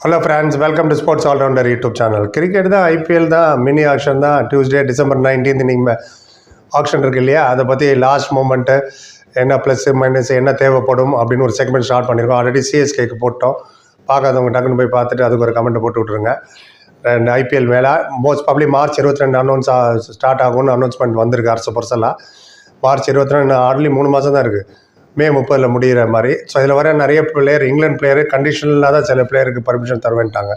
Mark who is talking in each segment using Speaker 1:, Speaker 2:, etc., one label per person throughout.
Speaker 1: Hello friends welcome to sports allrounder YouTube channel cricket தான் IPL தான் mini auction தான் Tuesday December nineteenth நீங்கள் auction இருக்கு இல்லையா? அதை பற்றி லாஸ்ட் மூமெண்ட்டு என்ன ப்ளஸ் மைனஸ் என்ன தேவைப்படும் அப்படின்னு ஒரு செக்மெண்ட் ஸ்டார்ட் பண்ணியிருக்கோம். ஆல்ரெடி சிஎஸ்கேக்கு போட்டோம். பார்க்காதவங்க டக்குன்னு போய் பார்த்துட்டு அதுக்கு ஒரு கமெண்ட் போட்டு விட்ருங்க ரெண்டு ஐபிஎல் மேலே மோஸ்ட் பப்ளி மார்ச் இருபத்தி ரெண்டு அனௌன்ஸ் ஸ்டார்ட் ஆகும்னு அனௌன்ஸ்மெண்ட் வந்திருக்கு அரசு பர்சலாக மார்ச் இருபத்தி ரெண்டு ஆர்லி மூணு மாதம் தான் இருக்குது மே முப்பதில் முடிகிற மாதிரி. ஸோ இதில் வர நிறைய பிளேயர் இங்கிலாந்து பிளேயரு கண்டிஷனில் தான் சில பிளேயருக்கு பர்மிஷன் தருவேன்ட்டாங்க.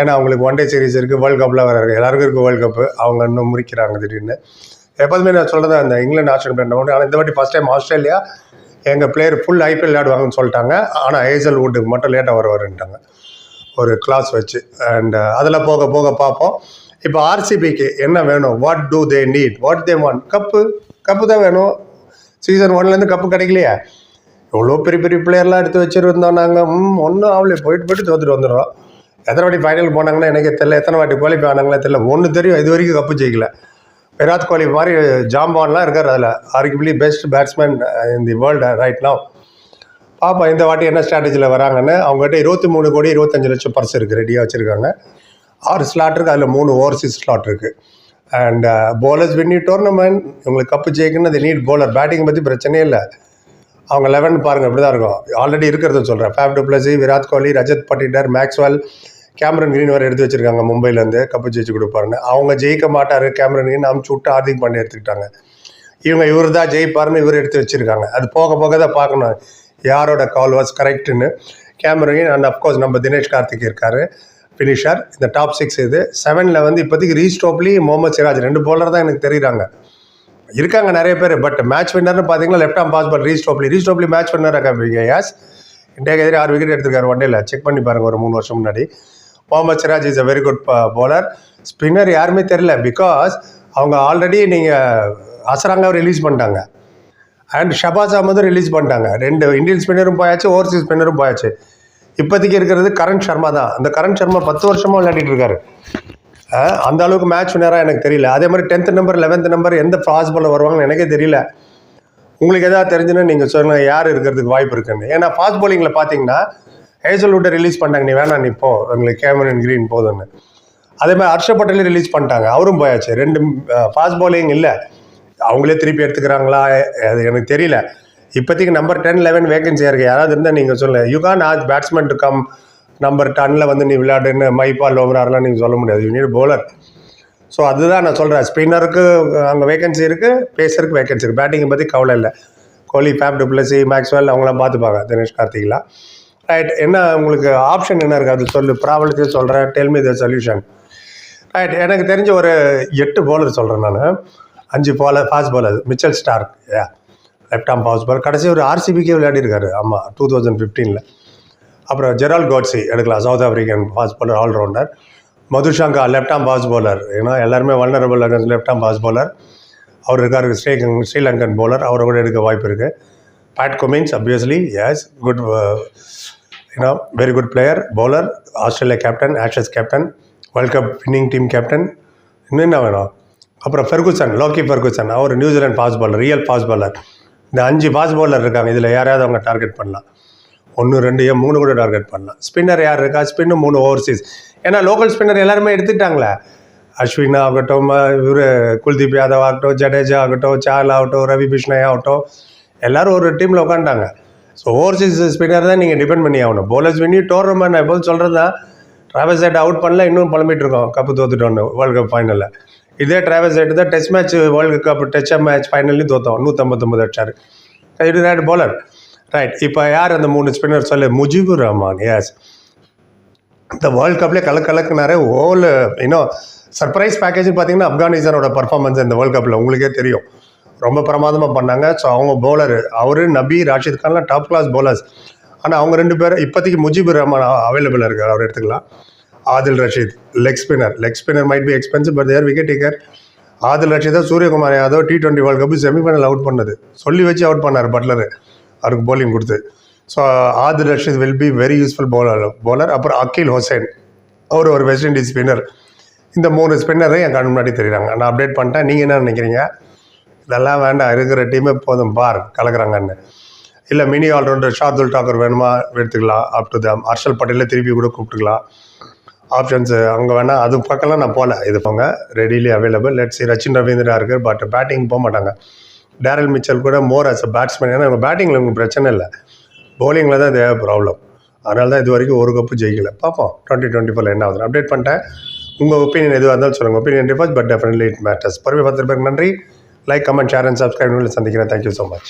Speaker 1: ஏன்னா அவங்களுக்கு ஒன் டே சீரிஸ் இருக்குது வேர்ல்டு கப்பில் வர இருக்குது எல்லாருக்கும் இருக்குது வேர்ல்டு கப்பு அவங்க இன்னும் முறிக்கிறாங்க திடீர்னு. எப்போதுமே நான் சொல்கிறது அந்த இங்கிலாந்து ஆஸ்திரேலியா பிளேயர் ஒன்று ஆனால் இந்த வாட்டி ஃபஸ்ட் டைம் ஆஸ்திரேலியா எங்கள் பிளேயர் ஃபுல் ஐபிஎல் விளையாடுவாங்கன்னு சொல்லிட்டாங்க. ஆனால் ஏசல் வுட்டுக்கு மட்டும் லேட்டாக வருவாருன்ட்டாங்க. ஒரு கிளாஸ் வச்சு. அண்ட் uh, அதில் போக போக பார்ப்போம். இப்போ ஆர்சிபிக்கு என்ன வேணும்? What do they need what they want cup cup தான் வேணும். சீசன் ஒன்லேருந்து கப்பு கிடைக்கலையே. எவ்வளோ பெரிய பெரிய பிளேயர்லாம் எடுத்து வச்சுருந்தோம் நாங்கள் ம் ஒன்றும் ஆகலையே போயிட்டு போயிட்டு தோத்துட்டு வந்துடுறோம். எத்தனை வாட்டி ஃபைனல் போனாங்கன்னா எனக்கே தெரியல. எத்தனை வாட்டி குவாலிஃபை ஆனாங்களே தெரியல. ஒன்று தெரியும். இது வரைக்கும் கப்பு ஜெயிக்கல. விராட் கோலி மாதிரி ஜாம்பான்லாம் இருக்கார் அதில். Arguably best batsman in the world right now பாப்பா இந்த வாட்டி என்ன ஸ்ட்ராட்டஜியில் வராங்கன்னு? அவங்ககிட்ட இருபத்தி மூணு கோடி இருபத்தஞ்சு லட்சம் பர்ஸ் இருக்குது ரெடியாக வச்சுருக்காங்க. ஆறு ஸ்லாட் இருக்குது அதில் மூணு ஓவர்சீஸ் ஸ்லாட் இருக்குது and bowlers uh, win you tournament உங்களுக்கு கப்பு ஜெயிக்கணும் அது நீட் போலர் பேட்டிங் பற்றி பிரச்சனையே இல்லை. அவங்க லெவன் பாருங்கள் இப்படி தான் இருக்கும். ஆல்ரெடி இருக்கிறத சொல்கிறேன் Faf du Plessis Virat Kohli Rajat Patidar Maxwell Cameron Green வரை எடுத்து வச்சிருக்காங்க மும்பையிலேருந்து கப்பு ஜெயிச்சு கொடுப்பாருன்னு. அவங்க ஜெயிக்க மாட்டார். கேமரன் கிரீன் அமுச்சு விட்டு ஹார்திக் பாண்டே எடுத்துக்கிட்டாங்க. இவங்க இவர் தான் ஜெயிப்பாருன்னு இவர் எடுத்து வச்சிருக்காங்க. அது போக போக தான் பார்க்கணும் யாரோட கால் வாஸ் கரெக்டுன்னு கேமரன் அண்ட் அஃப்கோர்ஸ் நம்ம தினேஷ் கார்த்திக் இருக்காரு. ஃபினிஷர் இந்த டாப் சிக்ஸ் இது. செவனில் வந்து இப்போதைக்கு ரீஸ்டோப்லி முகமது சிராஜ் ரெண்டு போலர் தான் எனக்கு தெரியுறாங்க. இருக்காங்க நிறைய பேர் பட் மேட்ச் வின்னர்னு பார்த்தீங்கன்னா left arm pace but ரீஸ்டோப்லி ரீஸ்டோப்லி match வின்னராக காமிப்பீங்க? யாஸ் இந்தியாவுக்கு எதிரே ஆறு விக்கெட் எடுத்திருக்காரு ஒன் டேல செக் பண்ணி பாருங்க ஒரு மூணு வருஷம் முன்னாடி. Mohammed Siraj is a very good bowler spinner யாருமே தெரில பிகாஸ் அவங்க ஆல்ரெடி நீங்கள் uh, அசராங்க ரிலீஸ் பண்ணிட்டாங்க. அண்ட் ஷபாஸ் அகமதும் ரிலீஸ் பண்ணிட்டாங்க. ரெண்டு இந்தியன் ஸ்பின்னரும் போயாச்சு ஓவர்சீஸ் ஸ்பின்னரும் போயாச்சு. இப்போதைக்கு இருக்கிறது கரண் சர்மா தான். அந்த கரண் சர்மா பத்து வருஷமாக விளையாடிட்டு இருக்காரு. அந்த அளவுக்கு மேட்ச் நேரம் எனக்கு தெரியல. அதே மாதிரி டென்த் நம்பர் லெவன்த் நம்பர் எந்த ஃபாஸ்ட் வருவாங்கன்னு எனக்கே தெரியல. உங்களுக்கு எதாவது தெரிஞ்சுன்னா நீங்கள் சொல்லுங்கள் யார் இருக்கிறதுக்கு வாய்ப்பு இருக்குன்னு. ஏன்னா ஃபாஸ்ட் bowlingல பார்த்தீங்கன்னா ஹேசல்வுட்டை ரிலீஸ் பண்ணிட்டாங்க. நீ வேணாம் நீ போ. உங்களுக்கு கேமரன் கிரீன் போதும்னு. அதே மாதிரி ஹர்ஷ பட்டேலையும் ரிலீஸ் பண்ணிட்டாங்க. அவரும் போயாச்சு. ரெண்டு ஃபாஸ்ட் bowling இல்லை. அவங்களே திருப்பி எடுத்துக்கிறாங்களா? அது எனக்கு தெரியல. இப்போதைக்கு நம்பர் டென் லெவன் வேகன்சியாக இருக்குது யாராவது இருந்தால் நீங்கள் சொல்லுங்கள் you can ask batsman to come number டன்னில் வந்து நீ விளையாடுன்னு மைபால் லோமராரெலாம் நீங்கள் சொல்ல முடியாது. You need bowler. ஸோ அதுதான் நான் சொல்கிறேன் ஸ்பின்னருக்கு அங்கே வேகன்சி இருக்குது பேசருக்கு வேகன்சி இருக்குது பேட்டிங்கை பற்றி கவலை இல்லை. கோலி ஃபேப் டுப்ளசி மேக்ஸ்வெல் அவங்களாம் பார்த்துப்பாங்க. தினேஷ் கார்த்திக்லாம் ரைட் என்ன உங்களுக்கு ஆப்ஷன் என்ன இருக்குது அது சொல்லு. ப்ராப்ளத்தையும் சொல்கிறேன் டெல்மி த சொல்யூஷன் ரைட் எனக்கு தெரிஞ்ச ஒரு எட்டு பவுலர் சொல்கிறேன் நான். அஞ்சு bowler fast bowler. Mitchell Starc ஏ லெஃப்ட் ஆம் ஃபாஸ்ட் பால் கடைசி ஒரு ஆர்சிபிக்கே விளையாடிருக்காரு. ஆமாம் டூ தௌசண்ட் ஃபிஃப்டீனில் அப்புறம் ஜெரால் கோட்ஸி எடுக்கலாம். South African fast bowler all rounder Madushanka left arm fast bowler ஏன்னா எல்லாருமே vulnerable left arm fast bowler அவர் இருக்கார் ஸ்ரீ ஸ்ரீலங்கன் பவுலர் அவரை கூட எடுக்க வாய்ப்பு இருக்குது Pat Cummins obviously yes good you know very good player bowler Australia captain Ashes captain world cup winning team captain இன்னும் என்ன வேணும்? அப்புறம் ஃபெர்குசன் லோக்கி ஃபெர்குசன் அவர் New Zealand fast bowler real fast bowler இந்த அஞ்சு ஃபாஸ்ட் பவுலர் இருக்காங்க. இதில் யாரையாவது அவங்க டார்கெட் பண்ணலாம். ஒன்று ரெண்டு ஏன் மூணு கூட டார்கெட் பண்ணலாம். ஸ்பின்னர் யார் இருக்கா? ஸ்பின்னு மூணு ஓவர்சீஸ் ஏன்னா லோக்கல் ஸ்பின்னர் எல்லாருமே எடுத்துட்டாங்களே. அஸ்வினா ஆகட்டும் இவர் குல்தீப் யாதவ் ஆகட்டும் ஜடேஜா ஆகட்டும் சால் ஆகட்டும் ரவி பிஷ்ணய் ஆகட்டும் எல்லோரும் ஒரு டீமில் உட்காந்துட்டாங்க ஸோ ஓவர்சீஸ் ஸ்பின்னர் தான் நீங்கள் டிபெண்ட் பண்ணி ஆகணும். போலர்ஸ் வின்னி டோர்னமெண்ட் நான் எப்போதும் சொல்கிறது தான் டிராவல் சைட் அவுட் பண்ணல இன்னும் புலம்பிட்டு இருக்கோம். கப்பு தோத்துட்டோன்னு வேர்ல்டு கப் ஃபைனலில் இதே டிராவல் சைடு தான் டெஸ்ட் மேட்ச் வேர்ல்டு கப் டச் மேட்ச் ஃபைனல்லையும் தோத்தோம் நூற்றம்பத்தொம்பது அடிச்சார். இது ரைட் bowler. ரைட் இப்போ யார் அந்த மூணு ஸ்பின்னர் சொல்லு? முஜிபுர் ரஹ்மான். எஸ் இந்த வேர்ல்ட் கப்லேயே கலக்கு கலக்குனாரு. ஓல் இன்னும் சர்ப்ரைஸ் பேக்கேஜ்னு பார்த்தீங்கன்னா ஆப்கானிஸ்தானோட பர்ஃபார்மன்ஸ் இந்த வேர்ல்ட் கப்பில் உங்களுக்கே தெரியும். ரொம்ப பிரமாதமாக பண்ணாங்க. ஸோ அவங்க bowler அவர் நபி ராஷித் கான்லாம் டாப் கிளாஸ் bowlers. ஆனால் அவங்க ரெண்டு பேரும் இப்போதைக்கு முஜிபுர் ரஹ்மான் அவைலபிள் இருக்கார். அவர் எடுத்துக்கலாம். Adil Rashid leg spinner leg spinner might be expensive but they're wicket taker Adil Rasheeda Suryakumar Yadav T twenty world cup semifinal out பண்ணது. சொல்லி வச்சு அவுட் பண்ணார் பட்லர் அவருக்கு போலிங் கொடுத்து. So Adil Rashid will be very useful bowler bowler அப்புறம் Akeal Hussain. அவர் ஒரு west Indies spinner இந்த மூணு ஸ்பின்னரை என் கண் முன்னாடி தெரியுறாங்க. நான் அப்டேட் பண்ணிட்டேன். நீங்கள் என்ன நினைக்கிறீங்க? இதெல்லாம் வேண்டாம். இருக்கிற டீமே போதும். பார் கலக்குறாங்கன்னு. இல்லை மினி ஆல்ரவுண்டர் ஷார்துல் டாக்கர் வேணுமா? எடுத்துக்கலாம். அப் டு தம் ஹர்ஷல் பட்டேலே திருப்பி கூட கூப்பிட்டுக்கலாம். ஆப்ஷன்ஸு அங்கே வேணால் அது பக்கம்லாம் நான் போகல இது போங்க readily available let's Rachin Ravindra இருக்குது பட் பேட்டிங் போக மாட்டாங்க. டேரல் மிச்சல் கூட மோர் ஆஸ் அ பேட்ஸ்மேன் ஏன்னா இவங்க பேட்டிங்கில் உங்களுக்கு பிரச்சனை இல்லை. பவுலிங்கில் தான் தேவை ப்ராப்ளம் அதனால தான் இது வரைக்கும் ஒரு கப்பு ஜெயிக்கல. பார்ப்போம் டுவெண்ட்டி டுவெண்ட்டி ஃபோரில் என்ன ஆகுது அப்டேட் பண்ணிட்டேன். உங்கள் ஒப்பீனியன் எதுவாக இருந்தாலும் சொல்லுங்கள் opinion differs but definitely it matters பரவி பார்த்துருப்பேன் நன்றி. Like comment share and subscribe சந்திக்கிறேன். Thank you so much